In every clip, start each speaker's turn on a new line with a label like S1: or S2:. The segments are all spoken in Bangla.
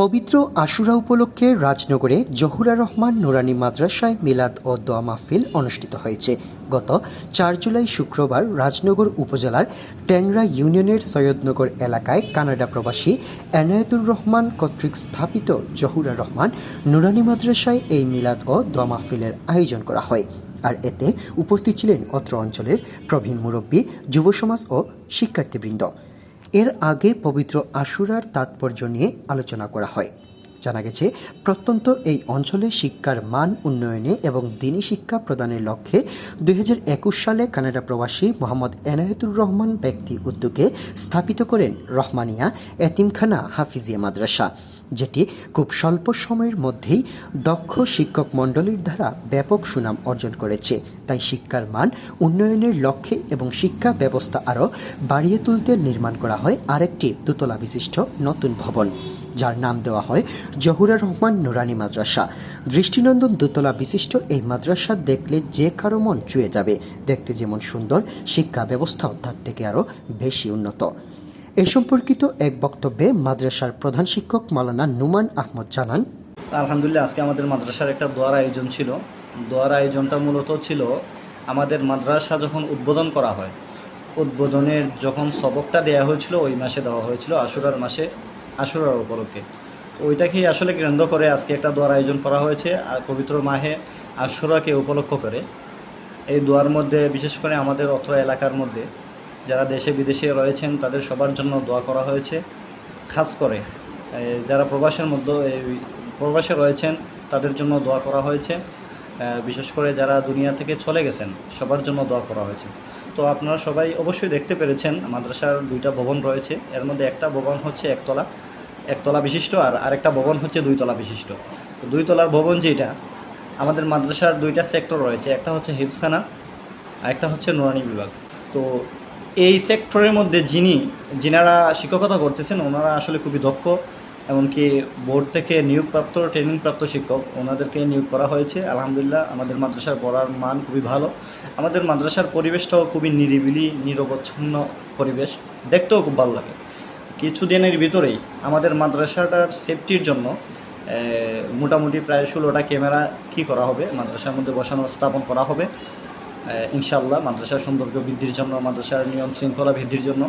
S1: পবিত্র আশুরা উপলক্ষে রাজনগরে জহুরা রহমান নুরানি মাদ্রাসায় মিলাদ ও দোয়া মাহফিল অনুষ্ঠিত হয়েছে। গত চার জুলাই শুক্রবার রাজনগর উপজেলার ট্যাংরা ইউনিয়নের সৈয়দনগর এলাকায় কানাডা প্রবাসী এনায়েতুর রহমান কর্তৃক স্থাপিত জহুরা রহমান নুরানি মাদ্রাসায় এই মিলাদ ও দোয়া মাহফিলের আয়োজন করা হয়। আর এতে উপস্থিত ছিলেন অত্র অঞ্চলের প্রবীণ মুরব্বী, যুব সমাজ ও শিক্ষার্থীবৃন্দ। এর আগে পবিত্র আশুরার তাৎপর্য নিয়ে আলোচনা করা হয়। জানা গেছে, প্রত্যন্ত এই অঞ্চলে শিক্ষার মান উন্নয়নে এবং দিনী শিক্ষা প্রদানের লক্ষ্যে দুই হাজার একুশ সালে কানাডা প্রবাসী মোহাম্মদ এনায়েতুর রহমান ব্যক্তি উদ্যোগে স্থাপিত করেন রহমানিয়া এতিমখানা হাফিজিয়া মাদ্রাসা, যেটি খুব স্বল্প সময়ের মধ্যেই দক্ষ শিক্ষক মণ্ডলীর দ্বারা ব্যাপক সুনাম অর্জন করেছে। তাই শিক্ষার মান উন্নয়নের লক্ষ্যে এবং শিক্ষা ব্যবস্থা আরও বাড়িয়ে তুলতে নির্মাণ করা হয় আরেকটি দোতলা বিশিষ্ট নতুন ভবন। যার নাম দেওয়া হয় জহুরা রহমান নুরানি মাদ্রাসা। দৃষ্টিনন্দন দোতলা বিশিষ্ট এই মাদ্রাসা দেখলে যে কারও মন চুয়ে যাবে, দেখতে যেমন সুন্দর, শিক্ষা ব্যবস্থাও তার থেকে আরও বেশি উন্নত। এ সম্পর্কিত এক বক্তব্যে মাদ্রাসার প্রধান শিক্ষক মালানা নুমান আহমদ জানান,
S2: আলহামদুলিল্লাহ, আজকে আমাদের মাদ্রাসার একটা দোয়ার আয়োজন ছিল। দোয়ার আয়োজনটা মূলত ছিল আমাদের মাদ্রাসা যখন উদ্বোধন করা হয়, উদ্বোধনের যখন সবকটা দেওয়া হয়েছিল, ওই মাসে দেওয়া হয়েছিল, আশুরার মাসে আশুরার উপলক্ষে। ওইটাকেই আসলে কেন্দ্র করে আজকে একটা দোয়ার আয়োজন করা হয়েছে, আর পবিত্র মাহে আশুরাকে উপলক্ষ করে। এই দোয়ার মধ্যে, বিশেষ করে আমাদের অত্র এলাকার মধ্যে, যারা দেশে বিদেশে রয়েছেন, তাদের সবার জন্য দোয়া করা হয়েছে। খাস করে যারা প্রবাসের মধ্যে প্রবাসে রয়েছেন, তাদের জন্য দোয়া করা হয়েছে। বিশেষ করে যারা দুনিয়া থেকে চলে গেছেন, সবার জন্য দোয়া করা হয়েছে। তো আপনারা সবাই অবশ্যই দেখতে পেরেছেন, মাদ্রাসার দুইটা ভবন রয়েছে। এর মধ্যে একটা ভবন হচ্ছে একতলা। একতলা বিশিষ্ট আর আরেকটা ভবন হচ্ছে দুইতলা বিশিষ্ট। দুইতলার ভবন যেটা, আমাদের মাদ্রাসার দুইটা সেক্টর রয়েছে। একটা হচ্ছে হিফসখানা আর একটা হচ্ছে নুরানি বিভাগ। তো এই সেক্টরের মধ্যে যিনি, যিনারা শিক্ষকতা করতেছেন, ওনারা আসলে খুবই দক্ষ। এমনকি বোর্ড থেকে নিয়োগপ্রাপ্ত, ট্রেনিংপ্রাপ্ত শিক্ষক, ওনাদেরকে নিয়োগ করা হয়েছে। আলহামদুলিল্লাহ, আমাদের মাদ্রাসার পড়ার মান খুবই ভালো। আমাদের মাদ্রাসার পরিবেশটাও খুবই নিরিবিলি, নিরবচ্ছন্ন পরিবেশ। দেখতেও খুব ভালো লাগে। কিছুদিনের ভিতরেই আমাদের মাদ্রাসাটার সেফটির জন্য মোটামুটি প্রায় ষোলোটা ক্যামেরা কি করা হবে, মাদ্রাসার মধ্যে বসানো, স্থাপন করা হবে। ইনশাল্লাহ মাদ্রাসার সৌন্দর্য বৃদ্ধির জন্য, মাদ্রাসার নিয়ম শৃঙ্খলা বৃদ্ধির জন্য।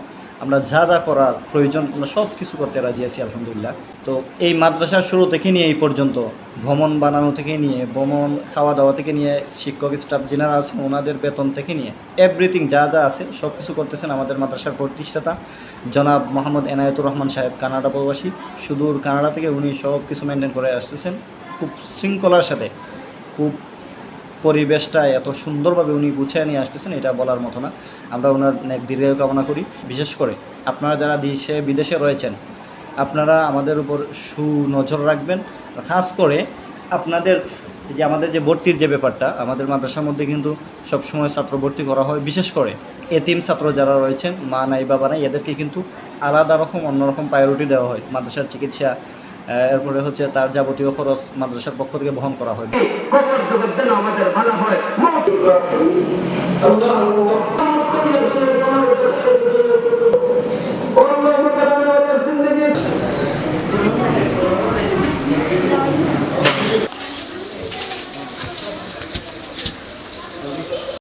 S2: আমরা যা যা করার প্রয়োজন, আমরা সব কিছু করতে রাজি আছি, আলহামদুলিল্লাহ। তো এই মাদ্রাসার শুরু থেকে নিয়ে এই পর্যন্ত ভ্রমণ বানানো থেকে নিয়ে ভ্রমণ খাওয়া দাওয়া থেকে নিয়ে, শিক্ষক স্টাফ যারা আছেন, ওনাদের বেতন থেকে নিয়ে এভরিথিং যা যা আছে, সব কিছু করতেছেন আমাদের মাদ্রাসার প্রতিষ্ঠাতা, জনাব মোহাম্মদ এনায়েতুর রহমান সাহেব, কানাডা প্রবাসী। সুদূর কানাডা থেকে উনি সব কিছু মেনটেন করে আসতেছেন। খুব শৃঙ্খলার সাথে, খুব পরিবেশটা এত সুন্দরভাবে উনি গুছিয়ে নিয়ে আসতেছেন, এটা বলার মতো না। আমরা ওনার নেক দীর্ঘ কামনা করি। বিশেষ করে আপনারা যারা দেশে, বিদেশে রয়েছেন, আপনারা আমাদের উপর সুনজর রাখবেন। খাস করে আপনাদের যে আমাদের যে ভর্তির যে ব্যাপারটা, আমাদের মাদ্রাসার মধ্যে কিন্তু সবসময় ছাত্র ভর্তি করা হয়। বিশেষ করে এতিম ছাত্র যারা রয়েছেন, মা নাই, বাবা নাই, এদেরকে কিন্তু আলাদা রকম, অন্যরকম প্রায়োরিটি দেওয়া হয়। মাদ্রাসার চিকিৎসা এরপরে হচ্ছে তার যাবতীয় খরচ মাদ্রাসার পক্ষ থেকে বহন করা হয়।
S3: আমাদের ভালো হয়।